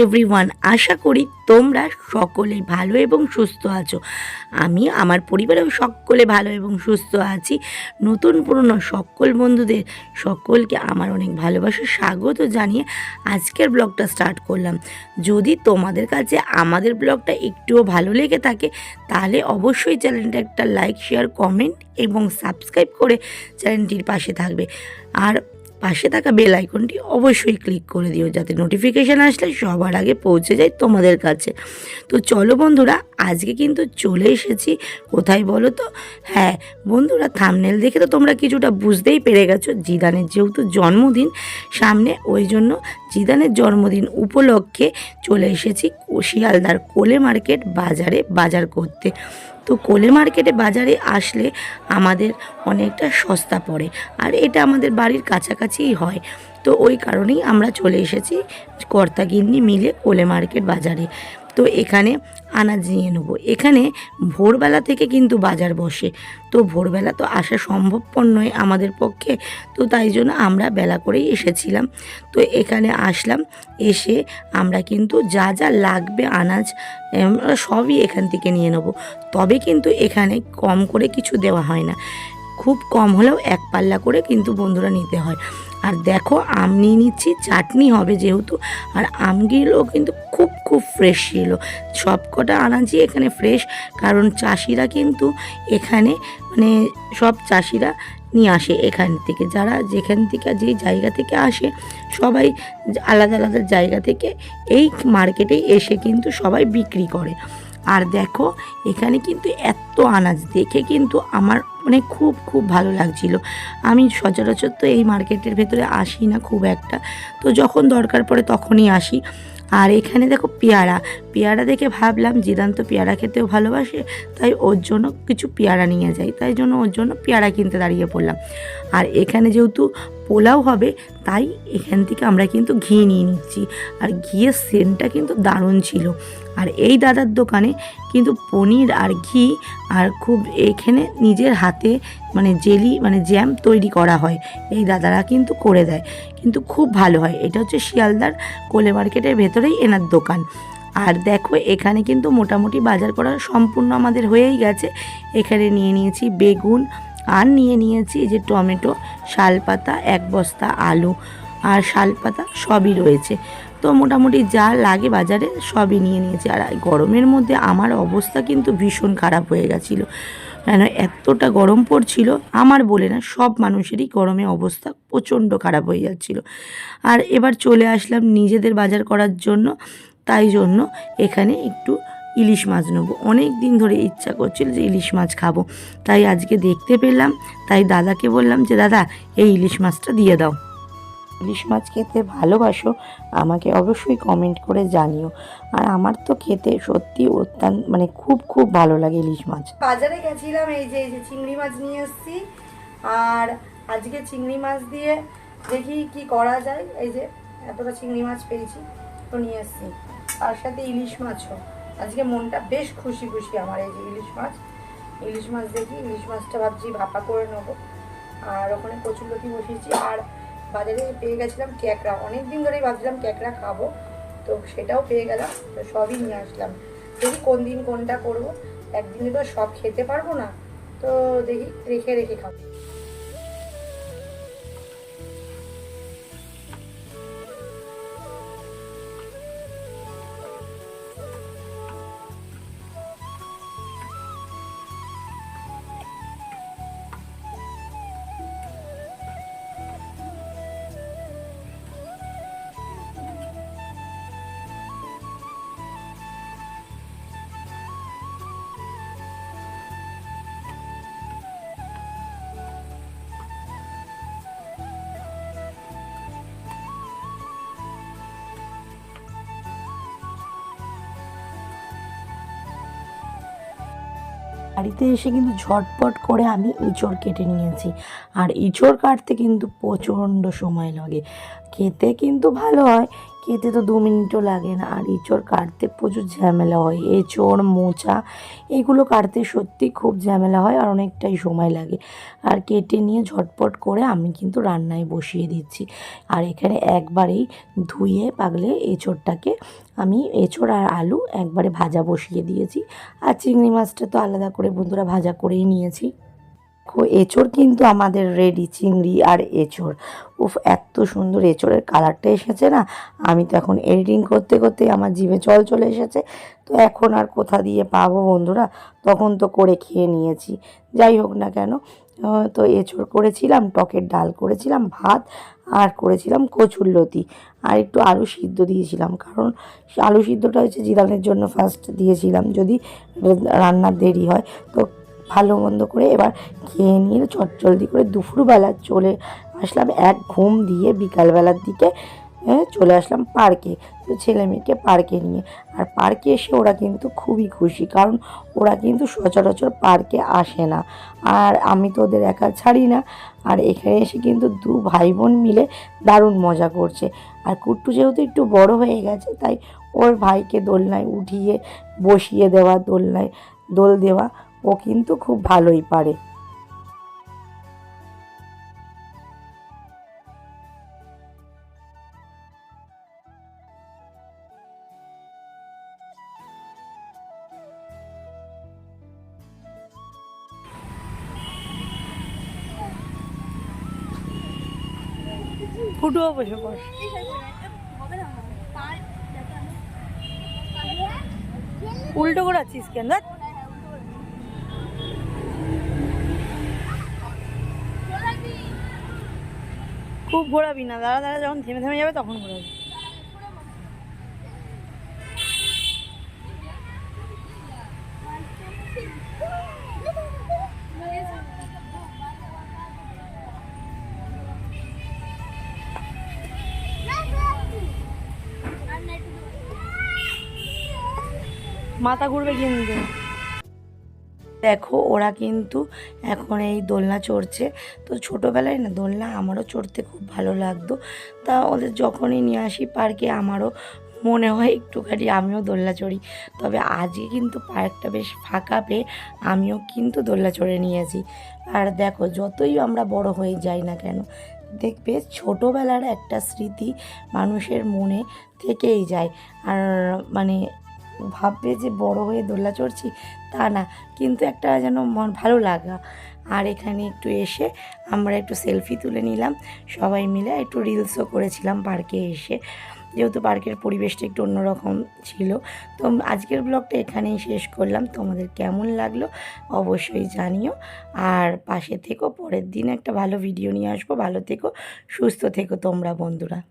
Everyone আশা করি তোমরা সকলে ভালো এবং সুস্থ আছো। আমি, আমার পরিবারেও সকলে ভালো এবং সুস্থ আছি। নতুন পুরনো সকল বন্ধুদের সকলকে আমার অনেক ভালোবাসা, স্বাগত জানিয়ে আজকের ব্লগটা স্টার্ট করলাম। যদি তোমাদের কাছে আমাদের ব্লগটা একটুও ভালো লেগে থাকে, তাহলে অবশ্যই চ্যানেলটা একটা লাইক শেয়ার কমেন্ট এবং সাবস্ক্রাইব করে চ্যানেলটির পাশে থাকবে। আর পাশে থাকা বেল আইকনটি অবশ্যই ক্লিক করে দিও, যাতে নোটিফিকেশান আসলে সবার আগে পৌঁছে যায় তোমাদের কাছে। তো চলো বন্ধুরা, আজকে কিন্তু চলে এসেছি। কোথায় বলো তো? হ্যাঁ বন্ধুরা থামনেল দেখে তো তোমরা কিছুটা বুঝতেই পেরে গেছো। জিদানের যেহেতু জন্মদিন, সামনে ওই জন্য জিদানের জন্মদিন উপলক্ষে চলে এসেছি শিয়ালদার কোলে মার্কেট বাজারে, বাজার করতে। তো কোলে মার্কেটে বাজারে আসলে আমাদের অনেকটা সস্তা পড়ে। আর এটা আমাদের বাড়ির কাছাকাছিই হয়। তো ওই কারণেই আমরা চলে এসেছি কর্তাগিন্নি মিলে কোলে মার্কেট বাজারে। তো এখানে আনাজ নিয়ে নেব। এখানে ভোরবেলা থেকে কিন্তু বাজার বসে। তো ভোরবেলা তো আসা সম্ভবপর নয় আমাদের পক্ষে। তো তাই জন্য আমরা বেলা করেই এসেছিলাম। তো এখানে আসলাম, এসে আমরা কিন্তু যা যা লাগবে আনাজ সবই এখান থেকে নিয়ে নেব। তবে কিন্তু এখানে কম করে কিছু দেওয়া হয় না। খুব কম হলেও এক পাল্লা করে কিন্তু বন্ধুরা নিতে হয়। আর দেখো, আম নিয়ে নিচ্ছি, চাটনি হবে যেহেতু। আর আমগুলো কিন্তু খুব খুব ফ্রেশ ছিল সব কটা আনাজই এখানে ফ্রেশ কারণ চাষিরা কিন্তু এখানে মানে সব চাষিরা নিয়ে আসে এখান থেকে। যারা যেখান থেকে যেই জায়গা থেকে আসে, সবাই আলাদা আলাদা জায়গা থেকে এই মার্কেটেই এসে কিন্তু সবাই বিক্রি করে। আর দেখো, এখানে কিন্তু এত আনাজ। দেখে কিন্তু আমার মানে খুব খুব ভালো লাগছিল। আমি সচরাচর তো এই মার্কেটের ভেতরে আসি না খুব একটা। তো যখন দরকার পড়ে তখনই আসি। আর এখানে দেখো পেয়ারা পেয়ারা দেখে ভাবলাম জিদান তো পেয়ারা খেতেও ভালোবাসে, তাই ওর জন্য কিছু পেয়ারা নিয়ে যাই। তাই জন্য ওর জন্য পেয়ারা কিনতে দাঁড়িয়ে পড়লাম। আর এখানে যেহেতু পোলাও হবে, তাই এখান থেকে আমরা কিন্তু ঘি নিয়ে নিচ্ছি। আর ঘিয়ের সেন্টটা কিন্তু দারুণ ছিল। আর এই দাদার দোকানে কিন্তু পনির আর ঘি আর খুব এখানে নিজের হাতে মানে জেলি মানে জ্যাম তৈরি করা হয়। এই দাদারা কিন্তু করে দেয়। কিন্তু খুব ভালো হয়। এটা হচ্ছে শিয়ালদার কোলে মার্কেটের ভেতরেই এনার দোকান। আর দেখো, এখানে কিন্তু মোটামুটি বাজার করা সম্পূর্ণ আমাদের হয়েই গেছে। এখানে নিয়ে নিয়েছি বেগুন আর নিয়ে নিয়েছি যে টমেটো, শালপাতা, এক বস্তা আলু আর শালপাতা সবই রয়েছে। তো মোটামুটি যা লাগে বাজারে সবই নিয়ে নিয়েছি। আর গরমের মধ্যে আমার অবস্থা কিন্তু ভীষণ খারাপ হয়ে গেছিল। কেন এতটা গরম পড়ছিল, আমার বলে না, সব মানুষেরই গরমে অবস্থা প্রচণ্ড খারাপ হয়ে যাচ্ছিল। আর এবার চলে আসলাম নিজেদের বাজার করার জন্য। তাই জন্য এখানে একটু ইলিশ মাছ নেব। অনেক দিন ধরে ইচ্ছা করছিল যে ইলিশ মাছ খাব। তাই আজকে দেখতে পেলাম তাই দাদাকে বললাম যে দাদা এই ইলিশ মাছটা দিয়ে দাও। ইলিশ মাছ খেতে ভালোবাসো আমাকে অবশ্যই কমেন্ট করে জানিও। আর আমার তো খেতে সত্যি অত্যন্ত মানে খুব খুব ভালো লাগে ইলিশ মাছ। বাজারে গেছিলাম এই যে এই যে চিংড়ি মাছ নিয়ে এসেছি। আর আজকে চিংড়ি মাছ দিয়ে দেখি কি করা যায়। এই যে এতটা চিংড়ি মাছ পেয়েছি তো নিয়ে এসেছি। তার সাথে ইলিশ মাছও। আজকে মনটা বেশ খুশি খুশি আমার এই যে ইলিশ মাছ। ইলিশ মাছ দেখি, ইলিশ মাছটা ভাবছি ভাপা করে নেব। আর ওখানে কচুরলতি বসিয়েছি। আর বাজারে পেয়ে গেছিলাম ক্যাকড়া। অনেক দিন ধরেই ভাবছিলাম ক্যাকড়া খাব। তো সেটাও পেয়ে গেলাম। তো সবই নিয়ে আসলাম। দেখি কোন দিন কোনটা করব। একদিনে তো সব খেতে পারব না। তো দেখি রেখে রেখে খাব। বাড়িতে এসে কিন্তু ঝটপট করে আমি ইঁচড় কেটে নিয়েছি। আর ইঁচড় কাটতে কিন্তু প্রচণ্ড সময় লাগে। খেতে কিন্তু ভালো হয়। খেতে তো দু মিনিটও লাগে না। আর এঁচড় কাটতে প্রচুর ঝামেলা হয়। এঁচড়, মোচা এগুলো কাটতে সত্যি খুব ঝামেলা হয় আর অনেকটাই সময় লাগে। আর কেটে নিয়ে ঝটপট করে আমি কিন্তু রান্নায় বসিয়ে দিচ্ছি। আর এখানে একবারেই ধুয়ে পাগলে এঁচড়টাকে আমি এঁচড় আর আলু একবারে ভাজা বসিয়ে দিয়েছি। আর চিংড়ি মাছটা তো আলাদা করে বন্ধুরা ভাজা করেই নিয়েছি। এঁচড় কিন্তু আমাদের রেডি, চিংড়ি আর এঁচড়। উফ, এত সুন্দর এঁচড়ের কালারটা এসেছে না? আমি তো এখন এডিটিং করতে করতে আমার জিভে জল চলে এসেছে। তো এখন আর কোথা দিয়ে পাবো বন্ধুরা? তখন তো করে খেয়ে নিয়েছি। যাই হোক না কেন তো এঁচড় করেছিলাম, টকের ডাল করেছিলাম, ভাত আর করেছিলাম কচুর লতি। আর একটু আলু সিদ্ধ দিয়েছিলাম, কারণ আলু সিদ্ধটা হচ্ছে জিরানের জন্য ফার্স্ট দিয়েছিলাম। যদি রান্নার দেরি হয়, তো ভালো মন্দ করে এবার খেয়ে নিয়ে চটজলদি করে দুপুরবেলা চলে আসলাম এক ঘুম দিয়ে বিকালবেলার দিকে চলে আসলাম পার্কে, তো ছেলে মেয়েকে পার্কে নিয়ে। আর পার্কে এসে ওরা কিন্তু খুবই খুশি, কারণ ওরা কিন্তু সচরাচর পার্কে আসে না। আর আমি তো ওদের একা ছাড়ি না, আর এখানে এসে কিন্তু দু ভাই বোন মিলে দারুণ মজা করছে। আর কুট্টু যেহেতু একটু বড় হয়ে গেছে, তাই ওর ভাইকে দোলনায় উঠিয়ে বসিয়ে দেওয়া, দোলনায় দোল দেওয়া ও কিন্তু খুব ভালোই পারে। ফুটুও বসে পড়। উল্টো করে আছিস কেন? খুব ঘোরাবি না দাঁড়া দাঁড়া যখন থেমে থেমে যাবে তখন ঘোরাবি। মাথা ঘুরবে কিন্তু দেখো, ওরা কিন্তু এখন এই দোলনা চড়ছে। তো ছোটোবেলায় না দোলনা আমারও চড়তে খুব ভালো লাগতো। তা ওদের যখনই নিয়ে আসি পার্কে, আমারও মনে হয় একটুখানি আমিও দোলনা চড়ি। তবে আজকে কিন্তু পার্কটা বেশ ফাঁকা পেয়ে আমিও কিন্তু দোলনা চড়ে নিয়েছি আর দেখো, যতই আমরা বড় হয়ে যাই না কেন, দেখবে ছোটোবেলার একটা স্মৃতি মানুষের মনে থেকেই যায়। আর মানে ভাববে যে বড় হয়ে দোলনা চড়ছি, তা না। কিন্তু একটা যেন মন ভালো লাগা। আর এখানে একটু এসে আমরা একটু সেলফি তুলে নিলাম। সবাই মিলে একটু রিলসও করেছিলাম পার্কে এসে। যেহেতু পার্কের পরিবেশটা একটু অন্যরকম ছিল। তো আজকের ব্লগটা এখানেই শেষ করলাম। তোমাদের কেমন লাগল অবশ্যই জানিও। আর পাশে থেকো, পরের দিন একটা ভালো ভিডিও নিয়ে আসব। ভালো থেকো, সুস্থ থেকো তোমরা বন্ধুরা।